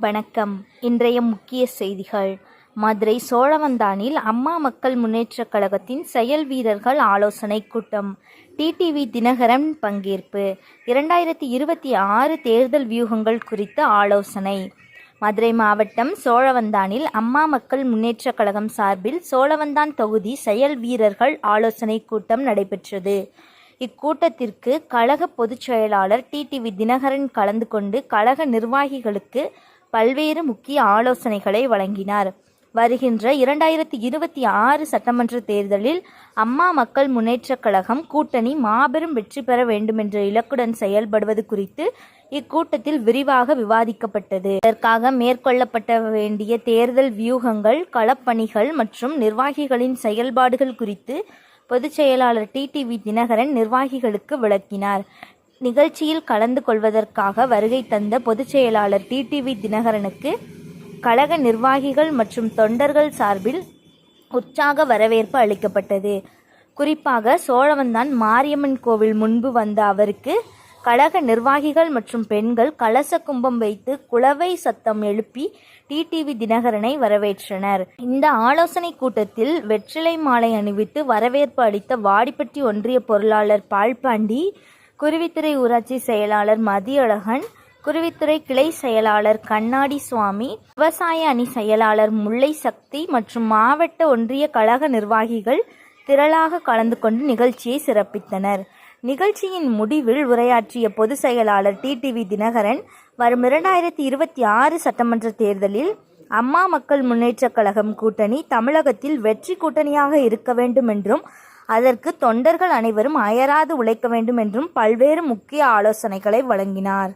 வணக்கம். இன்றைய முக்கிய செய்திகள். மதுரை சோழவந்தானில் அம்மா மக்கள் முன்னேற்றக் கழகத்தின் செயல் வீரர்கள் ஆலோசனை கூட்டம். டிடிவி தினகரன் பங்கேற்பு. இரண்டாயிரத்தி இருபத்தி ஆறு தேர்தல் வியூகங்கள் குறித்த ஆலோசனை. மதுரை மாவட்டம் சோழவந்தானில் அம்மா மக்கள் முன்னேற்றக் கழகம் சார்பில் சோழவந்தான் தொகுதி செயல் வீரர்கள் ஆலோசனை கூட்டம் நடைபெற்றது. இக்கூட்டத்திற்கு கழக பொதுச் செயலாளர் டிடிவி தினகரன் கலந்து கொண்டு கழக நிர்வாகிகளுக்கு பல்வேறு முக்கிய ஆலோசனைகளை வழங்கினார். வருகின்ற இரண்டாயிரத்தி இருபத்தி ஆறு சட்டமன்ற தேர்தலில் அம்மா மக்கள் முன்னேற்றக் கழகம் கூட்டணி மாபெரும் வெற்றி பெற வேண்டுமென்ற இலக்குடன் செயல்படுவது குறித்து இக்கூட்டத்தில் விரிவாக விவாதிக்கப்பட்டது. இதற்காக மேற்கொள்ளப்பட்ட வேண்டிய தேர்தல் வியூகங்கள் களப்பணிகள் மற்றும் நிர்வாகிகளின் செயல்பாடுகள் குறித்து பொதுச் செயலாளர் டிடிவி தினகரன் நிர்வாகிகளுக்கு விளக்கினார். நிகழ்ச்சியில் கலந்து கொள்வதற்காக வருகை தந்த பொதுச் செயலாளர் டிடிவி தினகரனுக்கு கழக நிர்வாகிகள் மற்றும் தொண்டர்கள் சார்பில் உற்சாக வரவேற்பு அளிக்கப்பட்டது. குறிப்பாக சோழவந்தான் மாரியம்மன் கோவில் முன்பு வந்த அவருக்கு கழக நிர்வாகிகள் மற்றும் பெண்கள் கலச கும்பம் வைத்து குளவை சத்தம் எழுப்பி டிடிவி தினகரனை வரவேற்றனர். இந்த ஆலோசனை கூட்டத்தில் வெற்றிலை மாலை அணிவித்து வரவேற்பு அளித்த வாடிப்பட்டி ஒன்றிய பொருளாளர் பால்பாண்டி குருவித்துறை ஊராட்சி செயலாளர் மதியழகன் குருவித்துறை கிளை செயலாளர் கண்ணாடி சுவாமி விவசாய அணி செயலாளர் முல்லை சக்தி மற்றும் மாவட்ட ஒன்றிய கழக நிர்வாகிகள் திரளாக கலந்து கொண்டு நிகழ்ச்சியை சிறப்பித்தனர். நிகழ்ச்சியின் முடிவில் உரையாற்றிய பொதுச் செயலாளர் டிடிவி தினகரன் வரும் இரண்டாயிரத்தி இருபத்தி ஆறு சட்டமன்ற தேர்தலில் அம்மா மக்கள் முன்னேற்றக் கழகம் கூட்டணி தமிழகத்தில் வெற்றி கூட்டணியாக இருக்க வேண்டும் என்றும் அதற்கு தொண்டர்கள் அனைவரும் அயராது உழைக்க வேண்டும் என்றும் பல்வேறு முக்கிய ஆலோசனைகளை வழங்கினார்.